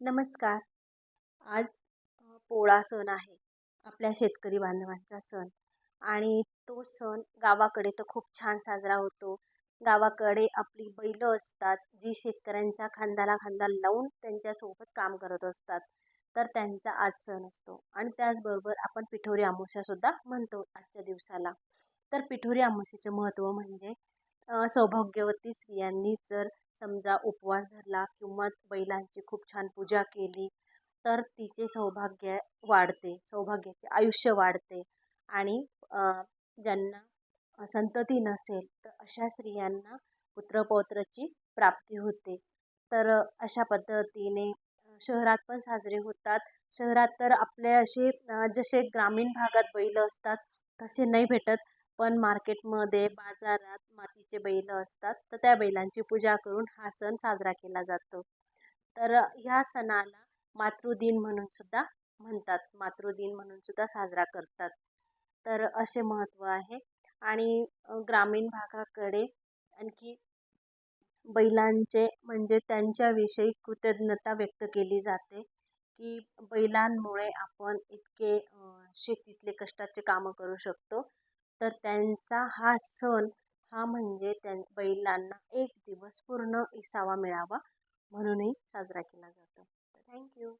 नमस्कार. आज पोळा सण आहे. आपल्या शेतकरी बांधवांचा सण. आणि तो सण गावाकडे तर खूप छान साजरा होतो. गावाकडे आपली बैलं असतात जी शेतकऱ्यांच्या खांद्याला खांदा लावून त्यांच्यासोबत काम करत असतात. तर त्यांचा आज सण असतो. आणि त्याचबरोबर आपण पिठोरी अमावस्यासुद्धा म्हणतो आजच्या दिवसाला. तर पिठोरी अमावस्येचे महत्त्व म्हणजे सौभाग्यवती स्त्रियांनी जर समजा उपवास धरला किंवा बैलांची खूप छान पूजा केली तर तिचे सौभाग्य वाढते सौभाग्याचे आयुष्य वाढते. आणि ज्यांना संतती नसेल तर अशा स्त्रियांना पुत्रपौत्राची प्राप्ती होते. तर अशा पद्धतीने शहरात पण साजरे होतात. शहरात तर आपले असे जसे ग्रामीण भागात बैल असतात तसे नाही भेटत. पण मार्केटमध्ये बाजारात मातीचे बैल असतात तर त्या बैलांची पूजा करून हा सण साजरा केला जातो. तर ह्या सणाला मातृदिन म्हणून सुद्धा म्हणतात. मातृदिन म्हणून सुद्धा साजरा करतात. तर असे महत्त्व आहे. आणि ग्रामीण भागाकडे आणखी बैलांचे म्हणजे त्यांच्याविषयी कृतज्ञता व्यक्त केली जाते की बैलांमुळे आपण इतके शेतीतले कष्टाचे कामं करू शकतो. तर त्यांचा हा सण हा म्हणजे त्या बैलांना एक दिवस पूर्ण विसावा मिळावा म्हणूनही साजरा केला जातो. थँक्यू